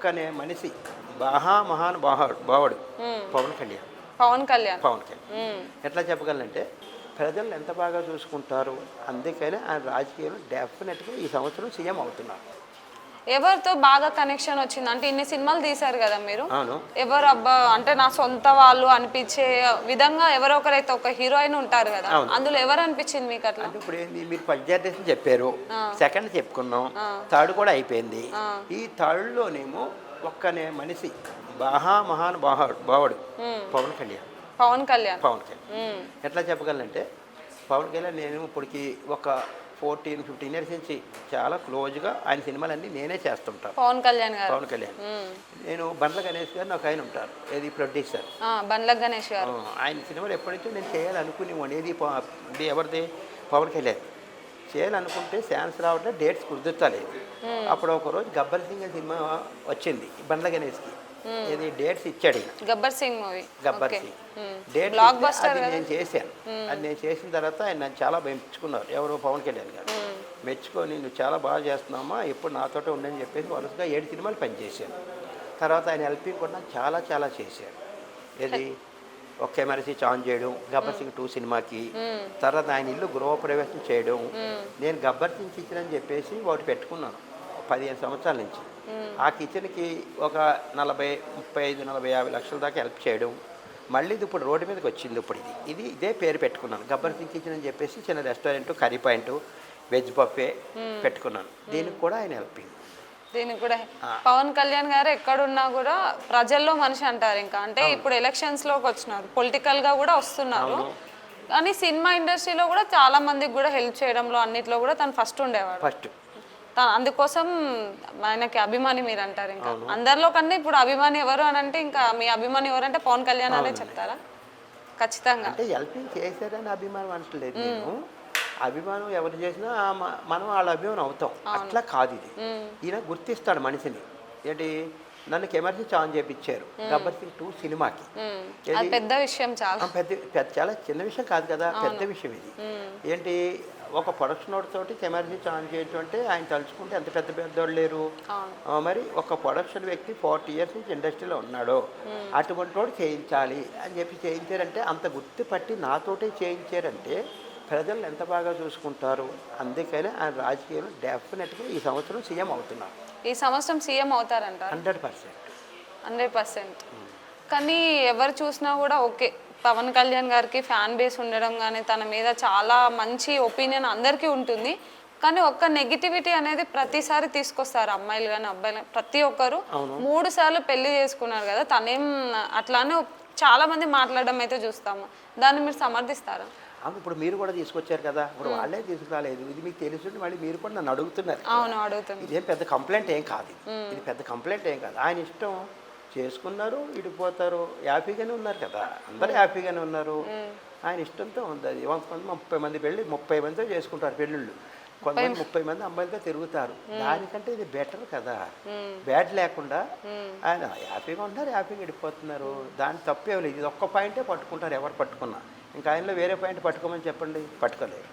ఒక్కనే మనిషి మహా మహాన్ బాహుడు బావుడు. పవన్ కళ్యాణ్. పవన్ కళ్యాణ్. పవన్ కళ్యాణ్. ఎట్లా చెప్పగలంటే ప్రజలు ఎంత బాగా చూసుకుంటారు అందుకని ఆయన రాజకీయంలో డెఫినెట్గా ఈ సంవత్సరం సీఎం అవుతున్నారు. ఎవరితో బాగా కనెక్షన్ వచ్చింది అంటే ఇన్ని సినిమాలు తీశారు కదా మీరు అవును ఎవరు అబ్బా అంటే నా సొంత వాళ్ళు అనిపించే విధంగా ఎవరో ఒకరైతే ఒక హీరోయిన్ ఉంటారు కదా. అందులో ఎవరు అనిపించింది మీకు అట్లా అంటే ఇప్పుడు ఏంది మీరు ఫస్ట్ జనరేషన్ చెప్పారు. సెకండ్ చెప్పుకున్నాం. థర్డ్ కూడా అయిపోయింది. ఈ థర్డ్లోనేమో ఒక్కనే మనిషి మహా మహాన్ బాహుడు బావుడు. పవన్ కళ్యాణ్ పవన్ కళ్యాణ్ పవన్ కళ్యాణ్. ఎట్లా చెప్పగలంటే పవన్ కళ్యాణ్ నేను ఇప్పటికి ఒక ఫోర్టీన్ ఫిఫ్టీన్ ఇయర్స్ నుంచి చాలా క్లోజ్గా ఆయన సినిమాలన్నీ నేనే చేస్తుంటాను. పవన్ కళ్యాణ్ గారు. పవన్ కళ్యాణ్. నేను బండ్ల గణేష్ గారు నాకు ఆయన ఉంటారు ఏది ప్రొడ్యూసర్. బండ్ల గణేష్ గారు. ఆయన సినిమాలు ఎప్పటి నుంచో నేను చేయాలనుకునేవాడిని ఏది ఇది ఎవరిది? పవన్ కళ్యాణ్. చేయాలనుకుంటే ఛాన్స్ రావట్లే డేట్స్ కుదురుతలేదు అప్పుడు ఒక రోజు గబ్బర్ సింగ్ సినిమా వచ్చింది బండ్ల గణేష్కి. ఏది డేట్స్ ఇచ్చాడు గబ్బర్ సింగ్ మూవీ. గబ్బర్ సింగ్. మ్మ్. డేట్ బ్లాక్ ఇస్తే బస్టర్ అది నేను చేశాను. అది నేను చేసిన తర్వాత ఆయన నన్ను చాలా మెచ్చుకున్నారు. ఎవరు పవన్ కళ్యాణ్ గారు. మెచ్చుకొని నువ్వు చాలా బాగా చేస్తున్నామా ఎప్పుడు నాతోటే ఉండని చెప్పేసి వరుసగా ఏడు సినిమాలు పనిచేశాను. తర్వాత ఆయన హెల్పింగ్ కూడా చాలా చాలా చేశాడు. ఏది? ఒకే మనిషి చాన్ చేయడం గబ్బర్ సింగ్ టూ సినిమాకి. తర్వాత ఆయన ఇల్లు గృహప్రవేశం చేయడం. నేను గబ్బర్ సింగ్ కిచెన్ అని చెప్పేసి ఒకటి పెట్టుకున్నాను. పదిహేను సంవత్సరాల నుంచి. ఆ కిచెన్కి ఒక నలభై ముప్పై ఐదు నలభై యాభై లక్షల దాకా హెల్ప్ చేయడం. మళ్ళీ ఇది ఇప్పుడు రోడ్డు మీదకి వచ్చింది ఇప్పుడు ఇది. ఇది ఇదే పేరు పెట్టుకున్నాను. గబ్బర్ సింగ్ కిచెన్ అని చెప్పేసి చిన్న restaurant curry point veg buffet పెట్టుకున్నాను. దీనికి కూడా ఆయన హెల్పింగ్ దీనికి కూడా. పవన్ కళ్యాణ్ గారు ఎక్కడున్నా కూడా ప్రజల్లో మనిషి అంటారు ఇంకా. అంటే ఇప్పుడు ఎలక్షన్స్లోకి వచ్చినారు. పొలిటికల్గా కూడా వస్తున్నారు. కానీ సినిమా ఇండస్ట్రీలో కూడా చాలా మందికి కూడా హెల్ప్ చేయడంలో అన్నిట్లో కూడా తను ఫస్ట్ ఉండేవాడు. ఫస్ట్ అందుకోసం ఆయనకి అభిమాని మీరు అంటారు ఇంకా అందరిలో కన్నా ఇప్పుడు అభిమాని ఎవరు అని అంటే ఇంకా మీ అభిమాని ఎవరంటే పవన్ కళ్యాణ్ అనే చెప్తారా? ఖచ్చితంగా. అంటే హెల్పింగ్ చేశారని అభిమానం అంటలేదు నేను. అభిమానం ఎవరు చేసినా మనం వాళ్ళ అభిమానం అవుతాం. అట్లా కాదు ఇది. ఈయన గుర్తిస్తాడు మనిషిని. ఏంటి? నన్ను కెమెరా ఆన్ చేపించారు. గబ్బర్ సింగ్ టూ సినిమాకి. పెద్ద విషయం చాలా. పెద్ద చాలా చిన్న విషయం కాదు కదా. పెద్ద విషయం ఇది. ఏంటి? ఒక ప్రొడక్షన్ తోటి కెమెరా ఆన్ చేయటం అంటే ఆయన తలుచుకుంటే ఎంత పెద్ద పెద్దోళ్ళు లేరు. మరి ఒక ప్రొడక్షన్ వ్యక్తి ఫార్టీ ఇయర్స్ నుంచి ఇండస్ట్రీలో ఉన్నాడు. అటువంటి వాడు చేయించాలి అని చెప్పి చేయించారంటే అంత గుర్తుపట్టి నాతోటే చేయించారంటే ప్రజలు ఎంత బాగా చూసుకుంటారు? అందుకని ఆయన రాజకీయంలో డెఫినెట్గా ఈ సంవత్సరం సీఎం అవుతున్నారు. ఈ సంవత్సరం సీఎం అవుతారంట హండ్రెడ్ పర్సెంట్. Hundred percent. కానీ ఎవరు చూసినా కూడా ఓకే. పవన్ కళ్యాణ్ గారికి ఫ్యాన్ బేస్ ఉండడం కానీ తన మీద చాలా మంచి ఒపీనియన్ అందరికీ ఉంటుంది. కానీ ఒక్క నెగిటివిటీ అనేది ప్రతిసారి తీసుకొస్తారు అమ్మాయిలు కానీ అబ్బాయిలు ప్రతి ఒక్కరు మూడు సార్లు పెళ్ళి చేసుకున్నారు కదా తనేం అట్లానే చాలా మంది మాట్లాడడం అయితే చూస్తాము. దాన్ని మీరు సమర్థిస్తారా? ఇప్పుడు మీరు కూడా తీసుకొచ్చారు కదా ఇప్పుడు వాళ్ళే తీసుకురాలేదు. ఇది మీకు తెలుసుంటే మళ్ళీ మీరు కూడా నన్ను అడుగుతున్నారు అవును అడుగుతుంది ఇదేం పెద్ద కంప్లైంట్ ఏం కాదు. ఇది పెద్ద కంప్లైంట్ ఏం కాదు. ఆయన ఇష్టం చేసుకున్నారు ఇడిపోతారు హ్యాపీగానే ఉన్నారు కదా. అందరూ హ్యాపీగానే ఉన్నారు. ఆయన ఇష్టంతో ఉంది అది. కొంతమంది ముప్పై మంది పెళ్ళి ముప్పై మందితో చేసుకుంటారు పెళ్ళిళ్ళు కొంతమంది ముప్పై మంది అమ్మాయిలతో తిరుగుతారు. దానికంటే ఇది బెటర్ కదా. బ్యాడ్ లేకుండా ఆయన హ్యాపీగా ఉంటారు హ్యాపీగా ఇడిపోతున్నారు దాని తప్పేం లేదు. ఇది ఒక్క పాయింటే పట్టుకుంటారు. ఎవరు పట్టుకున్నా. ఇంకా ఆయనలో వేరే పాయింట్ పట్టుకోమని చెప్పండి? పట్టుకోలేదు.